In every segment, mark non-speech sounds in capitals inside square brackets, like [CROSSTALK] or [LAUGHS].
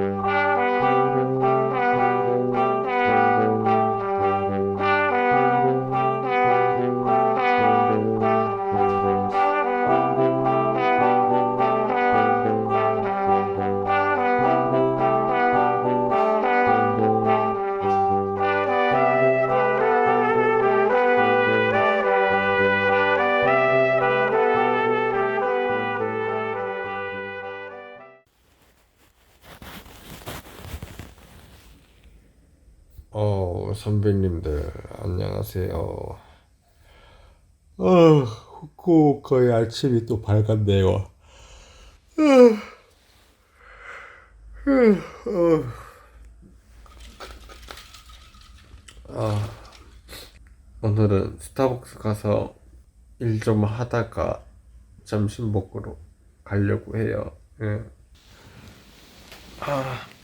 어, 선배님들, 안녕하세요. 어, 후쿠오카의 아침이 또 밝았네요. 아, 오늘은 스타벅스 가서 일 좀 하다가 점심 먹으러 가려고 해요. 예. 아.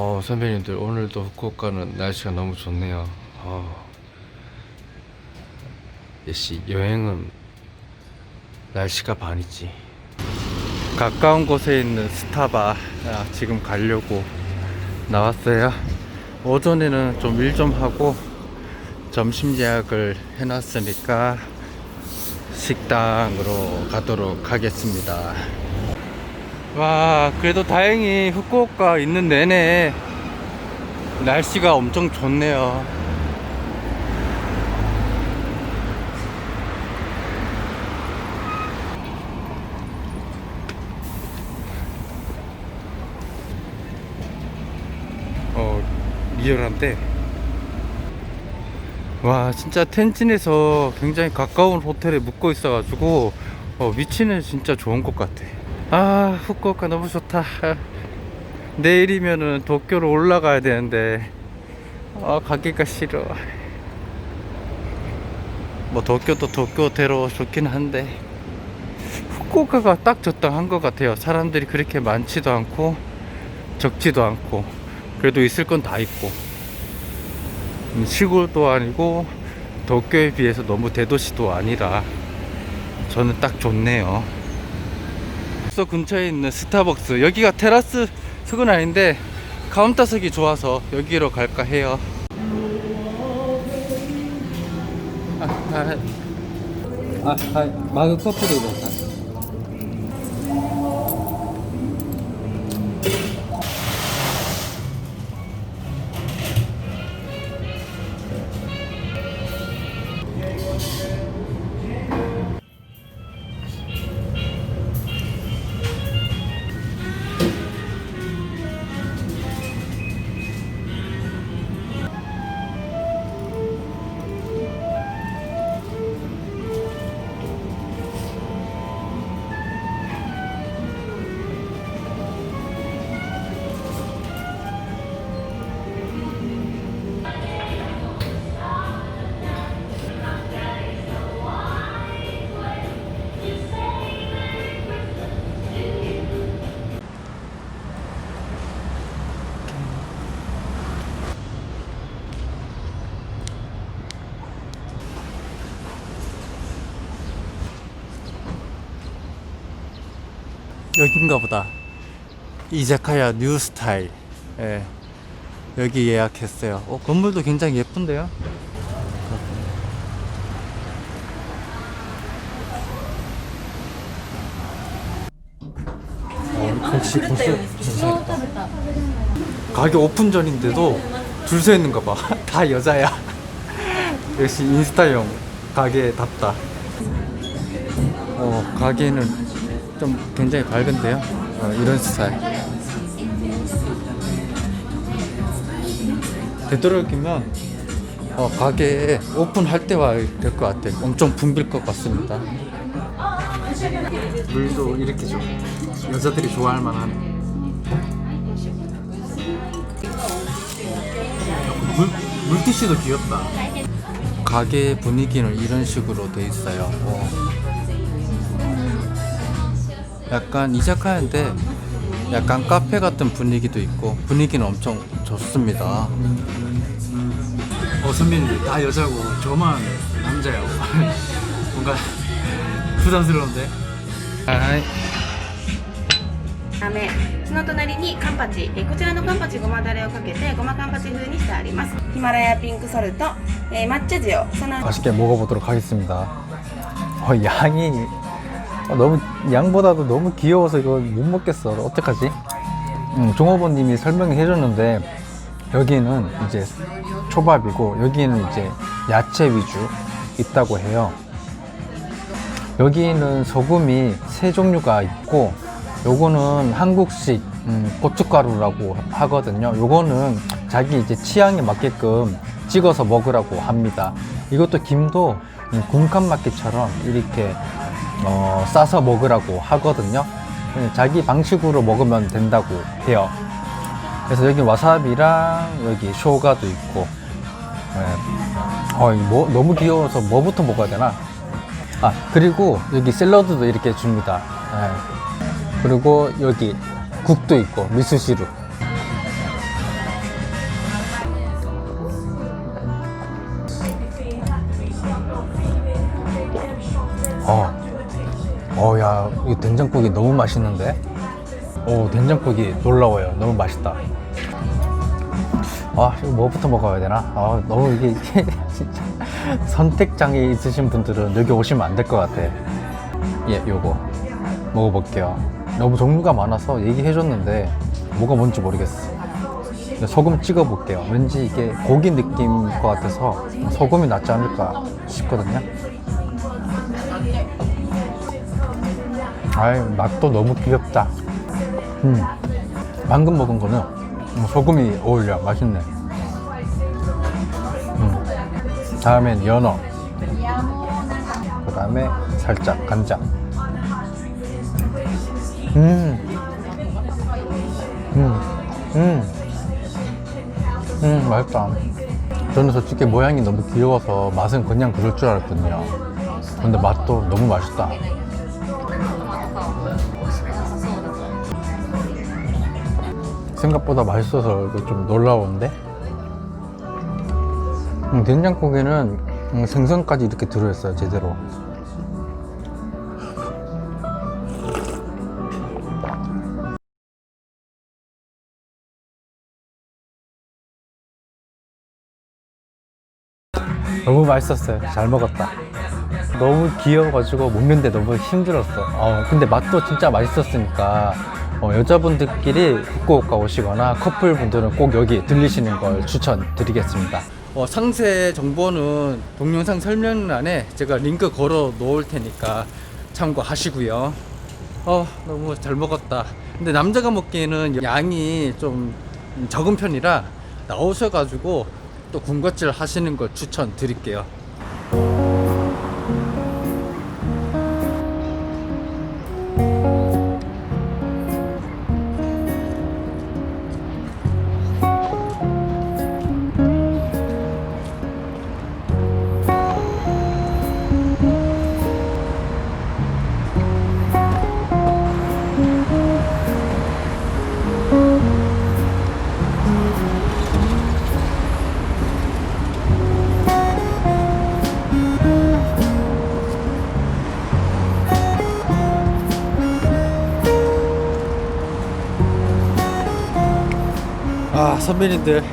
어, 선배님들 오늘도 후쿠오카는 날씨가 너무 좋네요. 어. 역시 여행은 날씨가 반이지. 가까운 곳에 있는 스타바 아, 지금 가려고 나왔어요. 오전에는 좀 일좀 하고 점심 예약을 해놨으니까 식당으로 가도록 하겠습니다. 와 그래도 다행히 후쿠오카 있는 내내 날씨가 엄청 좋네요. 어 리얼한데? 와 진짜 텐진에서 굉장히 가까운 호텔에 묵고 있어 가지고 어, 위치는 진짜 좋은 것 같아 아 후쿠오카 너무 좋다. 내일이면은 도쿄로 올라가야 되는데. 아 가기가 싫어. 뭐 도쿄도 도쿄대로 좋긴 한데. 후쿠오카가 딱 적당한 것 같아요. 사람들이 그렇게 많지도 않고 적지도 않고. 그래도 있을 건 다 있고. 음, 시골도 아니고 도쿄에 비해서 너무 대도시도 아니라 저는 딱 좋네요 숙소 근처에 있는 스타벅스. 여기가 테라스 석은 아닌데 카운터석이 좋아서 여기로 갈까 해요. 아, 아, 아, 아 마그 커피도 여긴가 보다. 이자카야 뉴 스타일. 예. 여기 예약했어요. 어, 건물도 굉장히 예쁜데요? 어, 역시 벌써 괜찮다. 가게 오픈 전인데도 줄 서 있는가 봐. [LAUGHS] 다 여자야. [LAUGHS] 역시 인스타용 가게답다. 어, 가게는 좀 굉장히 밝은데요. 어, 이런 스타일. 되도록이면 어, 가게 오픈할 때 와야 될 것 같아. 엄청 붐빌 것 같습니다. 물도 이렇게 좀 여자들이 좋아할 만한 물, 물티슈도 귀엽다. 가게 분위기는 이런 식으로 돼 있어요. 어. 약간 이자카야인데 약간 카페 같은 분위기도 있고 분위기는 엄청 좋습니다. 어 선배님 다 여자고 저만 남자요. [LAUGHS] 뭔가 부담스러운데. 하이. ダメその隣にカンパチえーこちらのカンパチごまだれをかけてごまカンパチ風にしてありますヒマラヤピンクソルト、えー抹茶塩その 맛있게 먹어보도록 하겠습니다. 어, 양이 어, 너무 양보다도 너무 귀여워서 이거 못 먹겠어. 어떡하지? 음, 종업원님이 설명해 줬는데 여기는 이제 초밥이고 여기는 이제 야채 위주 있다고 해요. 여기는 소금이 세 종류가 있고 요거는 한국식 음, 고춧가루라고 하거든요. 요거는 자기 이제 취향에 맞게끔 찍어서 먹으라고 합니다. 이것도 김도 음, 군칸 막기처럼 이렇게 어, 싸서 먹으라고 하거든요. 그냥 자기 방식으로 먹으면 된다고 해요. 그래서 여기 와사비랑 여기 쇼가도 있고. 네. 어, 뭐, 너무 귀여워서 뭐부터 먹어야 되나? 아, 그리고 여기 샐러드도 이렇게 줍니다. 네. 그리고 여기 국도 있고, 미스시루. 된장국이 너무 맛있는데? 오, 된장국이 놀라워요. 너무 맛있다. 아, 이거 뭐부터 먹어야 되나? 아, 너무 이게, 이게 [LAUGHS] 진짜 선택장애 있으신 분들은 여기 오시면 안 될 것 같아. 예, 요거 먹어볼게요. 너무 종류가 많아서 얘기해줬는데 뭐가 뭔지 모르겠어. 소금 찍어 볼게요. 왠지 이게 고기 느낌일 것 같아서 소금이 낫지 않을까 싶거든요. 아이, 맛도 너무 귀엽다. 음, 방금 먹은 거는 소금이 어울려. 맛있네. 음, 다음엔 연어. 그 다음에 살짝 간장. 음, 음, 음, 음, 맛있다. 저는 솔직히 모양이 너무 귀여워서 맛은 그냥 그럴 줄 알았거든요. 근데 맛도 너무 맛있다. 생각보다 맛있어서 좀 놀라운데? 음, 된장국에는 음, 생선까지 이렇게 들어있어요, 제대로. 너무 맛있었어요. 잘 먹었다. 너무 귀여워가지고 먹는데 너무 힘들었어. 어, 근데 맛도 진짜 맛있었으니까 어, 여자분들끼리 후쿠오카 오시거나 커플분들은 꼭 여기 들리시는 걸 추천드리겠습니다. 어, 상세 정보는 동영상 설명란에 제가 링크 걸어 놓을 테니까 참고하시고요. 어, 너무 잘 먹었다. 근데 남자가 먹기에는 양이 좀 적은 편이라 나오셔가지고 또 군것질 하시는 걸 추천드릴게요. 아 선배님들.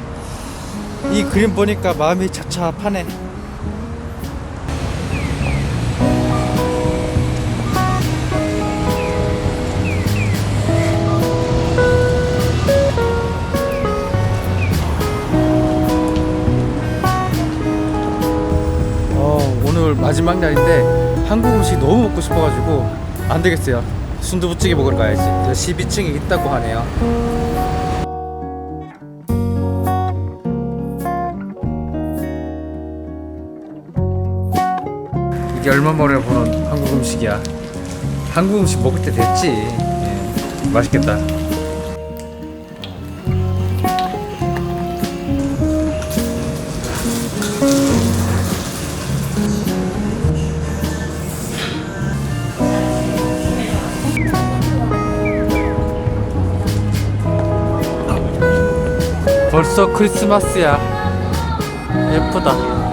이 그림 보니까 마음이 착잡하네. 어, 오늘 마지막 날인데 한국 음식 너무 먹고 싶어가지고 안 되겠어요. 순두부찌개 먹으러 가야지. 12층에 있다고 하네요 이게 얼마 만에 보는 한국 음식이야. 한국 음식 먹을 때 됐지. 예. 맛있겠다. 벌써 크리스마스야. 예쁘다.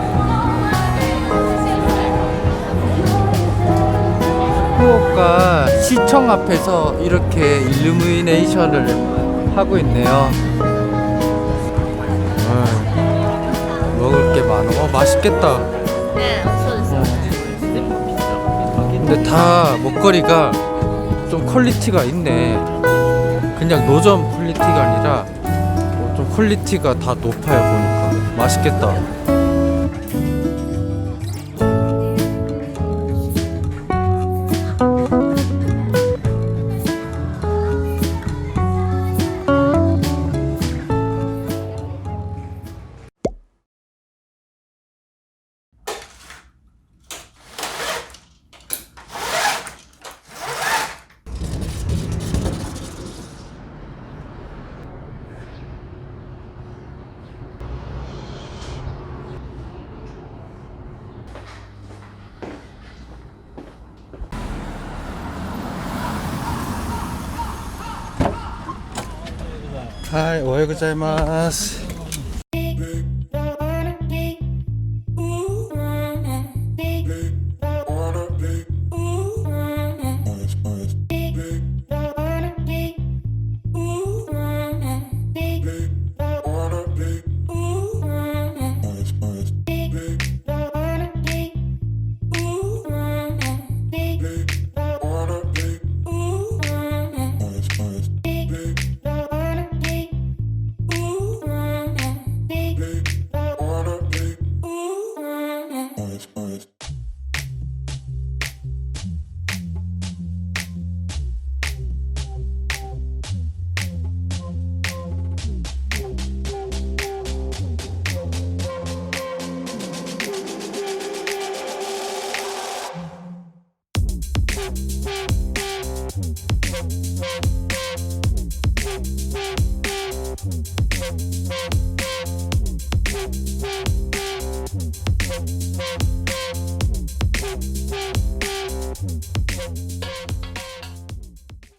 후쿠오카 시청 앞에서 이렇게 일루미네이션을 하고 있네요. 음, 먹을 게 많아. 어, 맛있겠다. 근데 다 먹거리가 좀 퀄리티가 있네. 그냥 노점 퀄리티가 아니라 뭐좀 퀄리티가 다 높아요 보니까 맛있겠다. 하이, 오하요 고자이마스.